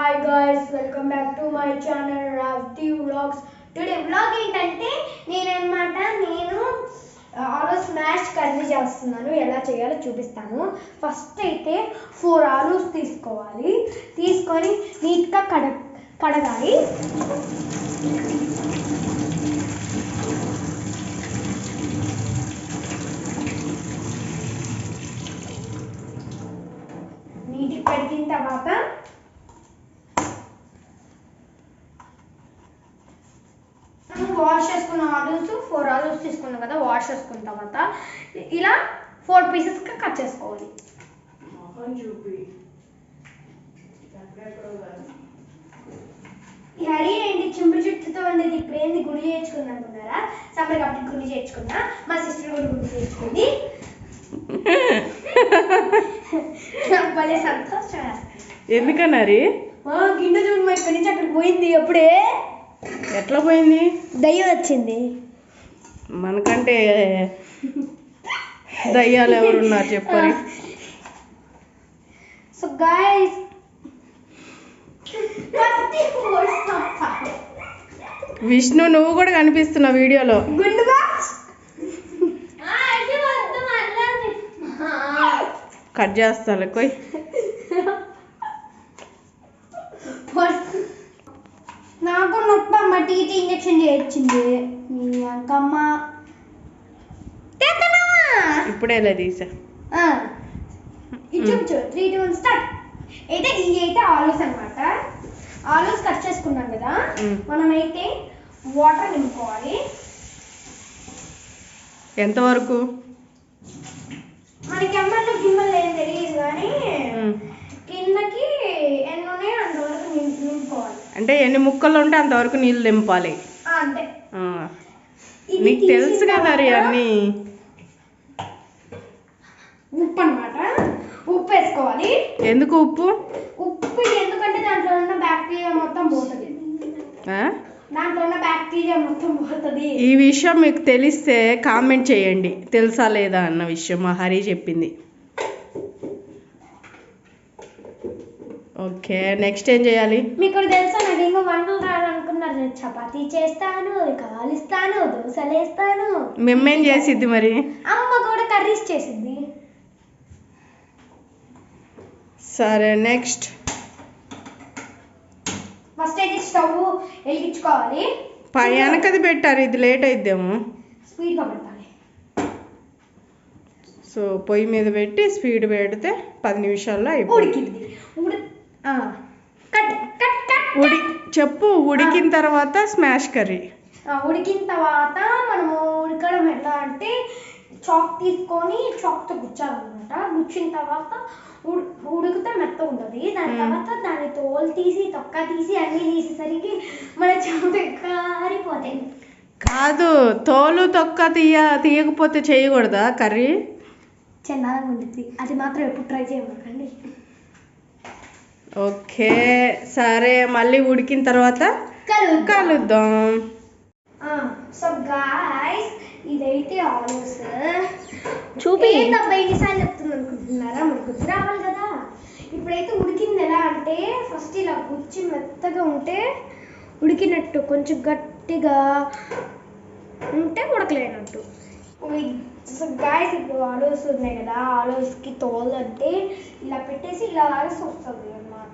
Hi guys welcome back to my channel రావ్తి vlogs today vlog ఏంటంటే నేనన్నమాట నేను ఆలు స్మాష్ కర్రీ చేస్తున్నాను. ఎలా చేయాలో చూపిస్తాను. ఫస్ట్ అయితే ఫోర్ ఆలూస్ తీసుకోవాలి. తీసుకొని నీట్గా కడ కడగాలి నీట్గా కడిగిన తర్వాత మనం వాష్ చేసుకున్న ఆలూస్ ఫోర్ ఆలూస్ తీసుకున్నాం కదా వాష్ చేసుకున్న తర్వాత ఇలా ఫోర్ పీసెస్గా కట్ చేసుకోవాలి. చూపి హరి ఏంటి? చింపుడు చుట్టుతో ఉండేది ఇప్పుడు ఏంది? గుడి చేయించుకుంది అనుకున్నారా? సమ్మర్ కాబట్టి గుడి చేయించుకున్నా. మా సిస్టర్ కూడా గుడి చేయించుకుంది. భలే సంతోషం. ఎందుకన్నారి గిన్నె చూడు మా ఇక్కడి నుంచి అక్కడికి పోయింది అప్పుడే ఎట్లా పోయింది? దయ్యం వచ్చింది. మనకంటే దయ్యాలు ఎవరున్నారు చెప్పని సో గాయస్ విష్ణు నువ్వు కూడా కనిపిస్తున్నావు వీడియోలో. కట్ చేస్తాను కొయ్. నాకు నొప్పి అమ్మ టీటీ ఇంజెక్షన్ చేయించింది. మీ అంకమ్మ! ఇప్పుడే ఇలా తీసా. ఇది చూపించు త్రీ టూ వన్ స్టార్ట్ అయితే ఇవి అయితే ఆలూస్ అన్నమాట. ఆలూస్ కట్ చేసుకున్నాం కదా. మనమైతే వాటర్ నింపుకోవాలి. ఎంతవరకు? మనకి అమ్మలో గిమ్మలు ఏం తెలియదు కానీ ఉమ్. కిందకి ఎన్ని ఉన్నాయో అంతవరకు నిం- నింపుకోవాలి అంటే ఎన్ని ముక్కలు ఉంటే అంతవరకు నీళ్ళు నింపాలి నీకు తెలుసు కదా రీ అన్నీ. ఉప్పు అన్నమాట ఉప్పు వేసుకోవాలి ఎందుకు ఉప్పు? ఉప్పు ఎందుకంటే దాంట్లో ఉన్న బ్యాక్టీరియా మొత్తం పోతుంది? దాంట్లో ఉన్న బ్యాక్టీరియా మొత్తం పోతుంది. ఈ విషయం మీకు తెలిస్తే కామెంట్ చేయండి. తెలుసా లేదా అన్న విషయం మా హరి చెప్పింది. ఓకే నెక్స్ట్ ఏం చేయాలి? మీకు తెలుసా నాకు ఇంకా వంటలు రాదనుకున్నారు. నేను చపాతీ చేస్తాను కాలుస్తాను దోశలు వేస్తాను మేమేం చేసిద్ది మరి? అమ్మ కూడా కర్రీస్ చేసింది సరే నెక్స్ట్ ఫస్ట్ అయితే స్టవ్ వెలిగించుకోవాలి. వెనకది పెట్టారు ఇది లేట్ అయిద్దేమో. స్పీడ్గా పెట్టాలి. సో పొయ్యి మీద పెట్టి స్పీడ్ పెడితే పది నిమిషాల్లో అయిపోయింది ఉడికింది. కట్ కట్ కట్ ఉడి చెప్పు ఉడికిన తర్వాత స్మాష్ కర్రీ. ఉడికిన తర్వాత మనము ఉడకడం ఎట్లా అంటే చాక్ తీసుకొని చాక్తో గుచ్చాలన్నమాట. గుచ్చిన తర్వాత ఉడ్ ఉడికితే మెత్తగా ఉంటుంది. దాని. తర్వాత దాని తోలు తీసి తొక్క తీసి అన్నీ తీసేసరికి మన చెమట కారిపోతాయి. కాదు తోలు తొక్క తీయ తీయకపోతే చేయకూడదా కర్రీ? చిన్నగా ఉంటుంది అది మాత్రం ఎప్పుడు ట్రై చేయమండి ఓకే సరే మళ్ళీ ఉడికిన తర్వాత కలుద్దాం. కలుద్దాం. సో గాయస్ ఇదైతే ఆలూస్ చూపి. ఏంటబ్బా ఎన్నిసార్లు చెప్తుంది అనుకుంటున్నారా? మనకు గుర్తు రావాలి కదా. ఇప్పుడైతే ఉడికింది ఎలా అంటే ఫస్ట్ ఇలా గుచ్చి మెత్తగా ఉంటే ఉడికినట్టు కొంచెం గట్టిగా ఉంటే ఉడకలేనట్టు. సో గాయస్ ఇప్పుడు ఆలూస్ ఉన్నాయి కదా. ఆలూస్కి తోలు అంటే ఇలా పెట్టేసి ఇలా వస్తుంది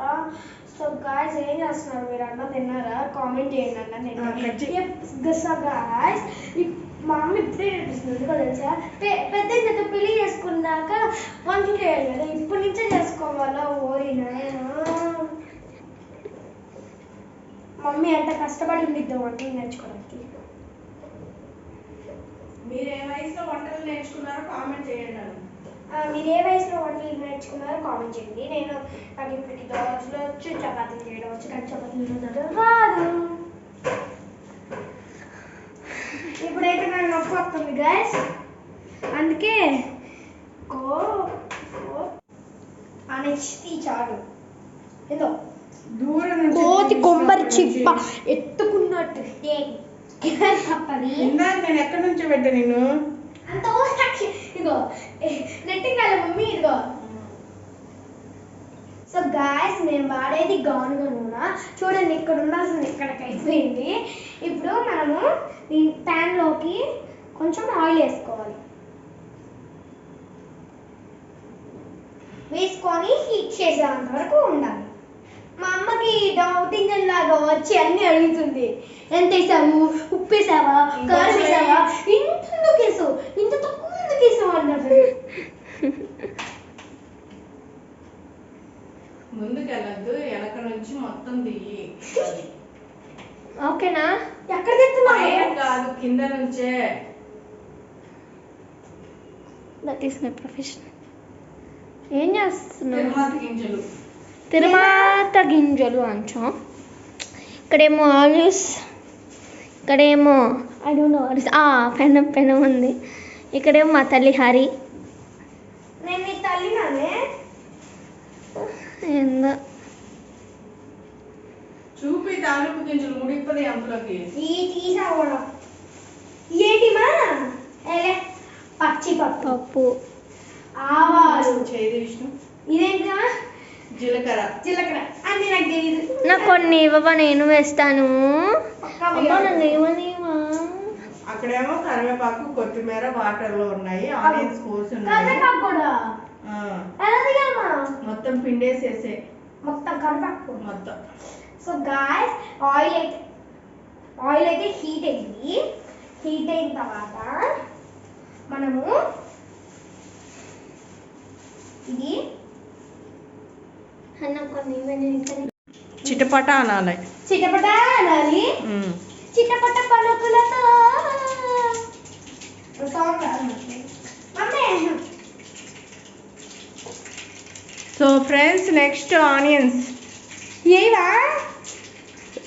అనమాట సో గాయస్ ఏం చేస్తున్నారు మీరు? అన్న తిన్నారా? కామెంట్ చేయండి అన్న. నేను. సో గాయస్ మా అమ్మ ఇప్పుడే నేర్పిస్తుంది ఎందుకో తెలుసా? పె- పెద్ద ఇంత పెళ్ళి చేసుకున్నాక వంట చేయాలి కదా. ఇప్పటి నుంచే చేసుకోవాలా? ఓరి నాయనా. మమ్మీ అంత కష్టపడి ఉండిద్దాం వంటలు నేర్చుకోవడానికి. మీరు ఏ వయసులో వంటలు నేర్చుకున్నారో కామెంట్ చేయండి మీరు ఏ వయసులో వంటలు నేర్చుకున్నారో కామెంట్ చేయండి. నేను నాకు ఇప్పటికి దోశలు వచ్చు చపాతీలు చేయడం వచ్చు కానీ చపాతీలు రాదు ఇప్పుడైతే నాకు నొప్పి వస్తుంది గాయస్ అందుకే కో అనేసి చాలు. ఏదో? దూరం నుంచి కోతి కొమ్మరి చూసినప్పటి చిప్ప ఎత్తుకున్నట్టు. తప్పది నేను ఎక్కడి నుంచి పెట్టా నేను అంత ఓసాక్షి ఇగో నెట్టింగ్ కాలే మమ్మీ ఇదిగో. సో గాయస్ మేము వాడేది గానుగ నూనె చూడండి ఇక్కడ ఉండాల్సింది ఇక్కడికి అయిపోయింది. ఇప్పుడు మనము ఈ ప్యాన్లోకి కొంచెం ఆయిల్ వేసుకోవాలి. వేసుకొని హీట్ చేసేంత వరకు ఉండాలి. మా అమ్మకి డౌటింగ్ లాగా వచ్చి అన్ని అడుగుతుంది. ఎంత వేసావు ఉప్పు వేసావా కారం వేసావా ఇంత ఎందుకు వేసావు ఇంత తక్కువ ఎందుకు వేసావు అన్నారు ముందుకు వెళ్ళద్దు వెనక నుంచి మొత్తం దిగి. ఓకేనా? ఎక్కడ తెస్తున్నావు పైన కాదు కింద నుంచే. దట్ ఈస్ మై ప్రొఫెషన్ ఏం చేస్తున్నావు? తిరుమాత గింజలు అంచం ఇక్కడేమో ఆలివ్స్ ఇక్కడేమో ఐ డోంట్ నో ఆ పెనం పెనం ఉంది. ఇక్కడేమో మా తల్లి హరి. నేను నీ తల్లినానే? ఏందో. చూపి తాలూకు గింజలు ఉడిపోతాయి అందులోకి. ఈ తీసావడం ఏంటిమా ఏలే పచ్చి పప్పు పప్పు. ఆవాలు. చేయి విష్ణు ఇదేంటిమా జీలకర్ర. జీలకర్ర. అన్ని నాకు తెలియదు నాకు కొన్ని ఇవ్వవా? నేను వేస్తాను. అమ్మా ఇవ్వనివా అక్కడేమో కరివేపాకు కొత్తిమీర వాటర్లో ఉన్నాయి ఆనియన్స్ కోసి ఉన్నాయి. ఆ, మొత్తం పిండేసేసే. మొత్తం కరివేపాకు మొత్తం. సో గాయస్ ఆయిల్ అయితే ఆయిల్ అయితే హీట్ అయింది. హీట్ అయిన తర్వాత మనము ఇది అన్న కొన్ని ఇవ్వండి ఇంకా చిటపట అనాలి. చిటపట అనాలి. చిటపట పలుకులతో. సో ఫ్రెండ్స్ నెక్స్ట్ ఆనియన్స్ ఏవా?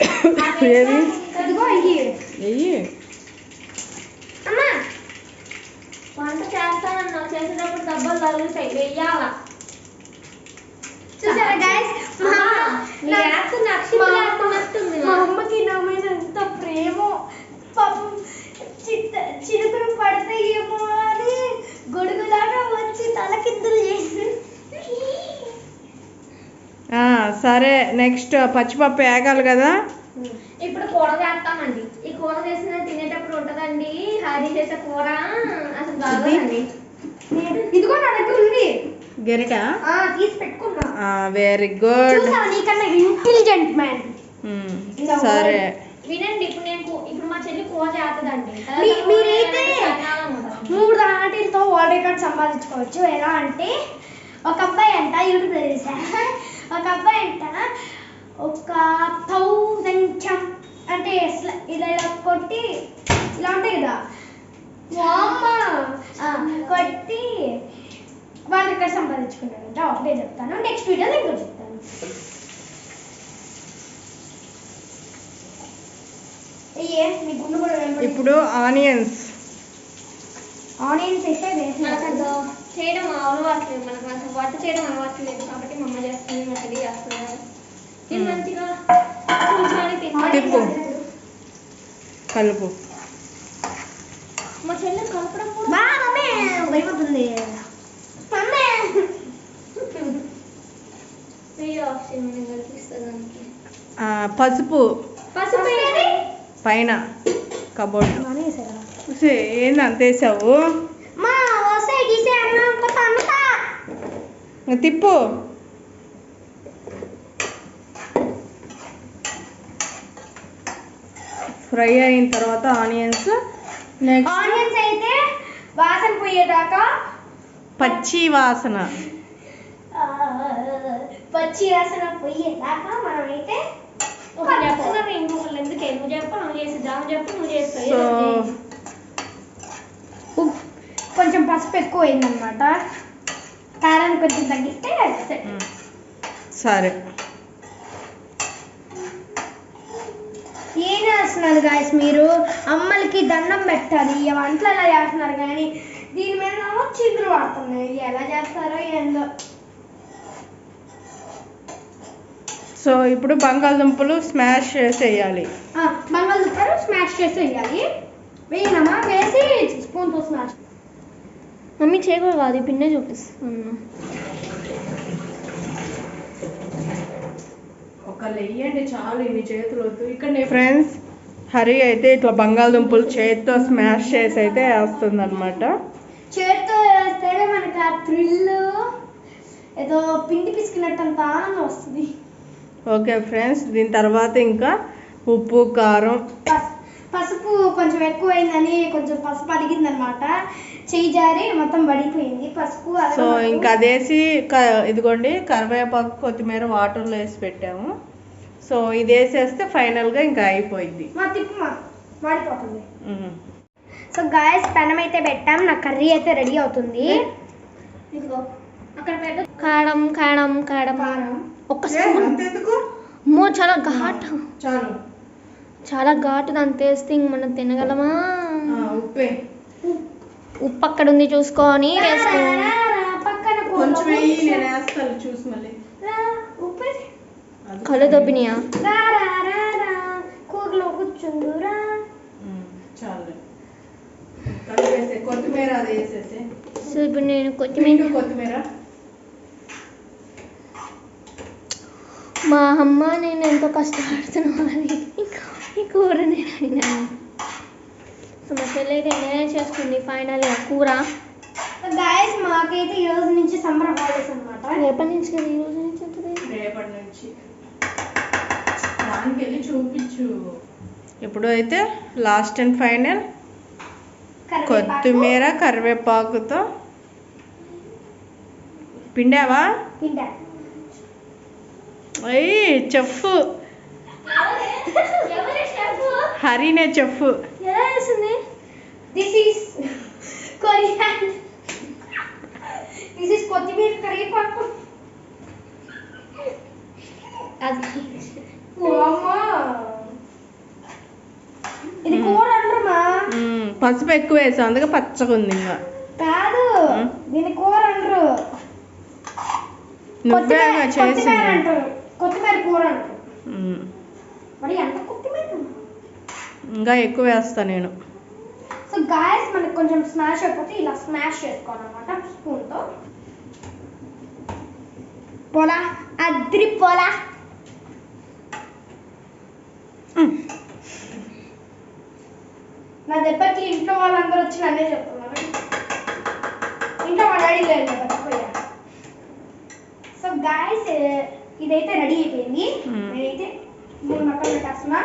ఏవి? ఇవి. అమ్మా వంట చేస్తానన్నా చేసేటప్పుడు డబ్బులు తగులుతాయి. వెయ్యాలా? చూసారా గైస్ మా అమ్మకి నా మీద ఎంత ప్రేమో. పాపం చిత్త చిరుకులు పడతాయేమో అని గొడుగులాగా వచ్చి తలకిందులు చేసి. ఆ, సరే నెక్స్ట్ పచ్చిపప్పు వేగాలి కదా? ఇప్పుడు కూర చేస్తామండి ఈ కూర చేసిన తినేటప్పుడు ఉంటదండి. హరి చేసే కూర. అసలు బాగోదండి. ఇదిగో నా దగ్గర ఉంది. గెరిట? వెరీ గుడ్ ఇంటెలిజెంట్ మ్యాన్ సరే. వినండి ఇప్పుడు నేను ఇప్పుడు మా చెల్లి కూర చేస్తుందండి మీరైతే. మూడు ఆటలతో వరల్డ్ రికార్డ్ సంపాదించుకోవచ్చు. ఎలా అంటే ఒక అబ్బాయి అంట యూట్యూబ్లో చూసా. ఒక అబ్బాయి అంట ఒక థౌజండ్ చంప్ అంటే ఇలా ఇలా కొట్టి ఇలా ఉంటాయి కదా. కొట్టి వరల్డ్ రికార్డ్ సంపాదించుకున్నాడంట ఒకటే చెప్తాను. నెక్స్ట్ వీడియోలో ఇంకో చెప్తాను. ఇప్పుడు ఆనియన్స్. ఆనియన్స్ అయితే మనకు వేసిన అంత చేయడం అలవాట్లేదు మనకు అసలు వంట చేయడం అలవాట్లేదు కాబట్టి మా అమ్మ చేస్తుంది మా చెల్లి చేస్తున్నారు నేను. మంచిగా? కూర్చొని. కలుపు. మా చెల్లి కలపడం కూడా బా మమ్మీ! భయపడుతుంది మమ్మీ వీడియో ఆఫ్ చేయమని కల్పిస్తుంది దానికి ఆ, పసుపు. పైన. కబోర్డ్. ఏంది అంత వేసావు? మా వస్తే గీసే అన్న కొత్త అన్నతా ఇంక తిప్పు. ఫ్రై అయిన తర్వాత ఆనియన్స్. నెక్స్ట్ ఆనియన్స్ అయితే వాసన పోయేదాకా పచ్చి వాసన. పచ్చి వాసన పోయేదాకా మనం అయితే ఇంకొకళ్ళు ఎందుకే నువ్వు చెప్పు నువ్వు చేసి దాని చెప్పు నువ్వు చేస్తావు సో ఏదో ఒకటి. ఉప్- కొంచెం పసుపు ఎక్కువ అయిందనమాట కారాన్ని కొంచెం తగ్గిస్తే set. సరే. ఏం చేస్తున్నారు గాయస్ మీరు? అమ్మలకి దండం పెట్టాలి ఈ వంటలు ఎలా చేస్తున్నారు కానీ దీని మీద చిందులు పడుతున్నాయి. ఎలా చేస్తారో ఏందో. సో ఇప్పుడు బంగాళదుంపలు స్మాష్ చేసేయాలి. ఆ, బంగాళదుంపలు స్మాష్ చేసి వేయాలి వేయనమ్మా వేసి స్పూన్తో స్మాష్ మమ్మీ చేయకూడదు కాదు ఈ పిన్నే చూపిస్తున్నా. ఒకళ్ళు వెయ్యండి చాలు ఇన్ని చేతులు వద్దు. ఇక్కడ ఫ్రెండ్స్ హరి అయితే ఇట్లా బంగాళదుంపలు చేతితో స్మాష్ చేసి అయితే వేస్తుంది అనమాట చేతితో వేస్తేనే మనకి ఆ థ్రిల్ ఏదో పిండి పిసికినట్టు అంత ఆనందం వస్తుంది. ఓకే ఫ్రెండ్స్ దీని తర్వాత ఇంకా ఉప్పు కారం. పస్- పసుపు కొంచెం ఎక్కువైందని కొంచెం పసుపు అడిగింది అనమాట చెయ్యి జారి మొత్తం పడిపోయింది. పసుపు సో ఇంకా అదేసి క- ఇదిగోండి కరివేపాకు కొత్తిమీర వాటర్లో వేసి పెట్టాము. సో ఇది వేసేస్తే ఫైనల్గా ఇంకా అయిపోయింది. మా తిప్పు మా మాడిపోతుంది. సో గాయస్ పెనం అయితే పెట్టాం. నా కర్రీ అయితే రెడీ అవుతుంది. ఇదిగో అక్కడ కారం కారం కారం. కారం. ఒక్క స్పూన్. అమ్మో చాలా ఘాట్. చాలు. చాలా ఘాటు దాని టేస్ట్ ఇంక మనం తినగలమా? ఆ, ఉప్పే. ఉప్పు అక్కడ ఉంది చూసుకొని వేసుకో పక్కన కొంచెం. నేను వేస్తాను చూసి మళ్ళీ. కళ్ళు దొబ్బినాయా? రా, రా, రా, రా, కూరలో చాలు కొత్తిమీర అది వేసేసి సో ఇప్పుడు నేను కొత్తిమీర. కొత్తిమీర. మా అమ్మ నేను ఎంతో కష్టపడుతున్నాను ఈ కూర నేను అయినాను సో మా చెల్లి అయితే నేనే చేస్తుంది? ఫైనల్ కూర? గాయస్ మాకైతే ఈ రోజు నుంచి సమ్మర్ హాలిడేస్ అన్నమాట. రేపటి నుంచి కదా ఈ రోజు నుంచి రేపటి నుంచి. దానికి వెళ్ళి చూపించు. ఇప్పుడు అయితే లాస్ట్ అండ్ ఫైనల్. కొత్తిమీర కరివేపాకుతో. పిండావా? పిండా. అయ్యి chef. హరినే chef. This is coriander this is కొత్తిమీర కరివేపాకు. అది. ఇది కూర అంటారమ్మా. మ్మ్, పసుపు ఎక్కువ వేసాం అందుకే పచ్చగా ఉంది ఇంకా. కాదు? దీని కూర అంటారు. నువ్వే చేసింది. ఇంకా ఎక్కువ వేస్తా నేను. సో గాయస్ మనకు కొంచెం స్మాష్ అయిపోతే ఇలా స్మాష్ చేసుకోవాలన్నమాట స్పూన్తో పోలా అద్రి పోలా. నా దెబ్బకి ఇంట్లో వాళ్ళందరూ వచ్చి నన్నే చెప్తున్నారు. ఇంట్లో మా డాడీ లేదు బతికిపోయా సో గాయస్ ఇదైతే రెడీ అయిపోయింది. నేనైతే మూడు మొక్కలు పెట్టేస్తున్నా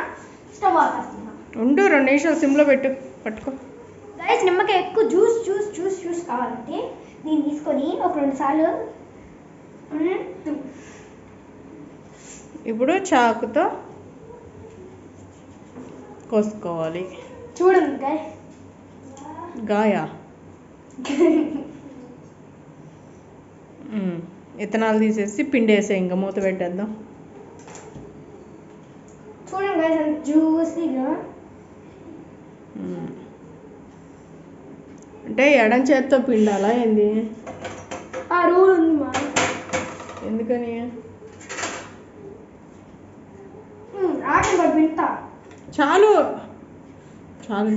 స్టవ్ ఆపేస్తున్నా ఉండు రెండు నిమిషాలు సిమ్లో పెట్టు పట్టుకో గైస్ నిమ్మకాయ ఎక్కువ జ్యూస్ జ్యూస్ జ్యూస్ జ్యూస్ కావాలంటే దీన్ని తీసుకొని ఒక రెండు సార్లు. ఇప్పుడు చాకుతో కోసుకోవాలి చూడండి గాయా మ్మ్. ఇత్తనాలు తీసేసి పిండి వేసే ఇంకా మూత పెట్టేద్దాం. చూడండి జ్యూసీగా. అంటే ఎడం చేత్తో పిండాలా ఏంది? ఆ రూల్ ఉంది మా. ఎందుకని? చాలు. చాలు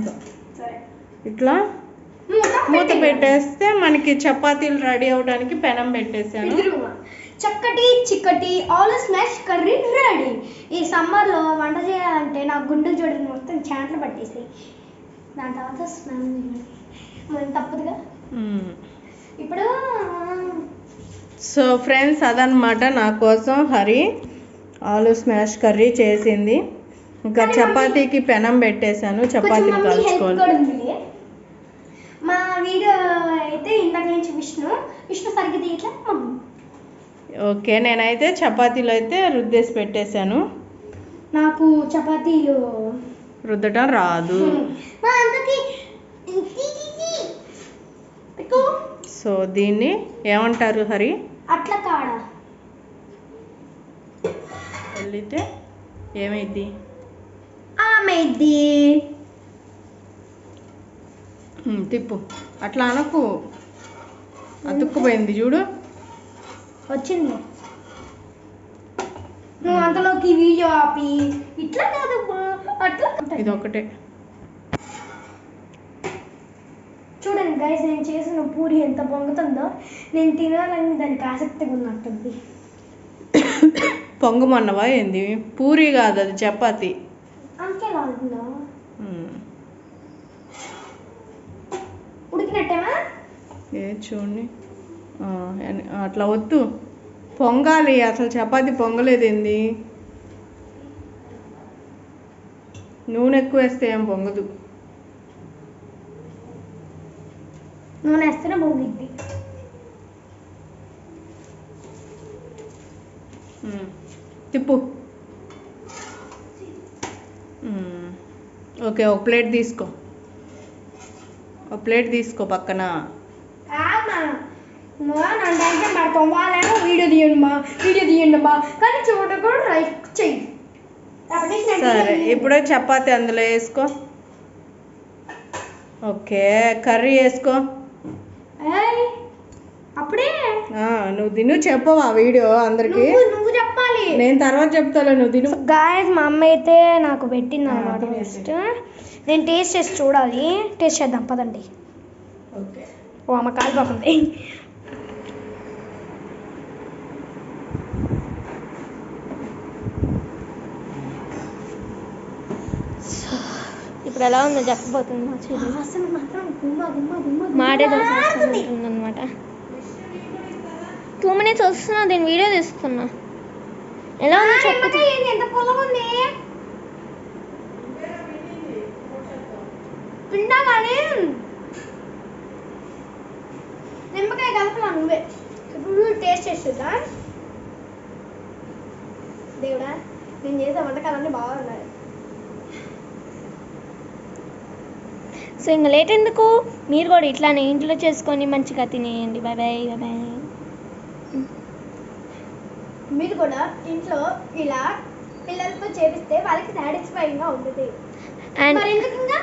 ఇట్లా? మూత. పెట్టేస్తే మనకి చపాతీలు రెడీ అవడానికి పెనం పెట్టేసాను. చక్కటి చిక్కటి ఆల్ స్మాష్ కర్రీ రెడీ ఈ సమ్మర్లో వంట చేయాలంటే నా గుండె జోడిని మొత్తం చాంట్లు పట్టేసి దాని తర్వాత చేయాలి మనం తప్పదుగా. ఇప్పుడు సో ఫ్రెండ్స్ అదనమాట నా కోసం హరి ఆలు స్మాష్ కర్రీ చేసింది. ఇంకా చపాతీకి పెనం పెట్టేశాను చపాతీలు కాల్చుకోవాలి కూడా ఉంది మా వీడియో అయితే ఇందాక నుంచి విష్ణు మమ్మీ ఓకే నేనైతే చపాతీలు అయితే రుద్దేసి పెట్టేశాను. నాకు చపాతీలు రుద్దటం రాదు. సో దీన్ని ఏమంటారు హరి? అట్ల కాడ వెళ్ళితే ఏమైంది? ఆమెది. తిప్పు. అట్లా అనకు. అతుక్కుపోయింది చూడు. వచ్చింది. నువ్వు అంతలోకి వీడియో ఆపి ఇట్లా కాదు అట్లా ఇది ఒకటే. చూడండి గైస్ నేను చేసిన పూరి ఎంత పొంగుతుందో నేను తినాలని దానికి ఆసక్తిగా ఉన్నట్టుంది. పొంగమన్నవా ఏంది? పూరి కాదు అది చపాతి. అంతే ఎలా ఏ చూడండి. అట్లా వద్దు. పొంగాలి అసలు చపాతి పొంగలేదేంది నూనె ఎక్కువ వేస్తే ఏం పొంగదు? నూనె వేస్తేనే పొంగిద్ది. ఉమ్. తిప్పు. ఓకే ఒక ప్లేట్ తీసుకో. ఒక ప్లేట్ తీసుకో పక్కన. నన్ను టెన్షన్ పడతావు. వాళ్ళేమో వీడియో తీయండి మా వీడియో తీయండి మా కానీ చూడ కూడా లైక్ చెయ్యి. సరే. ఇప్పుడు చపాతి అందులో వేసుకో. ఓకే కర్రీ వేసుకో. అప్పుడే. ఆ, నువ్వు తిను చెప్పవా వీడియో అందరికి? నువ్వు చెప్పాలి. నేను తర్వాత చెప్తాలే నువ్వు తిను. గాయస్ మా అమ్మ అయితే నాకు పెట్టింది అనమాట. ఫస్ట్ నేను టేస్ట్ చేసి చూడాలి. టేస్ట్ చేద్దాం పదండి. ఓకే. ఓ అమ్మ కాలిపోతుంది ఇప్పుడు ఎలా ఉందో చెప్పబోతుంది మా చెల్లి అసలు మాత్రం గుమ్మ గుమ్మ గుమ్మ మాడే దోశ గుమ్మాడుతుంది. అనమాట టూ మినిట్స్ వస్తున్నా దీని వీడియో తీస్తున్నా ఎలా ఉందో చెప్పు పిండా కానీ నిమ్మకాయ కలపలా నువ్వే ఇప్పుడు టేస్ట్ చేసి చూద్దాం దేవుడా నేను చేసే వంటకాలన్నీ బాగున్నాయి సో ఇంకా లేట్ ఎందుకు? మీరు కూడా ఇట్లానే ఇంట్లో చేసుకొని మంచిగా తినేయండి. బాయ్ బాయ్ బాయ్ బాయ్ మీరు కూడా ఇంట్లో ఇలా పిల్లలతో చేపిస్తే వాళ్ళకి సాటిస్ఫైయింగ్గా ఉంటుంది. అండ్ మరి ఎందుకు ఇంకా?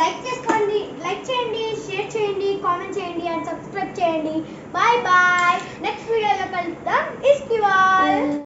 లైక్ చేసుకోండి లైక్ చేయండి షేర్ చేయండి కామెంట్ చేయండి అండ్ సబ్స్క్రైబ్ చేయండి. बाय बाय नेक्स्ट वीडियो में मिलता इस दीवार।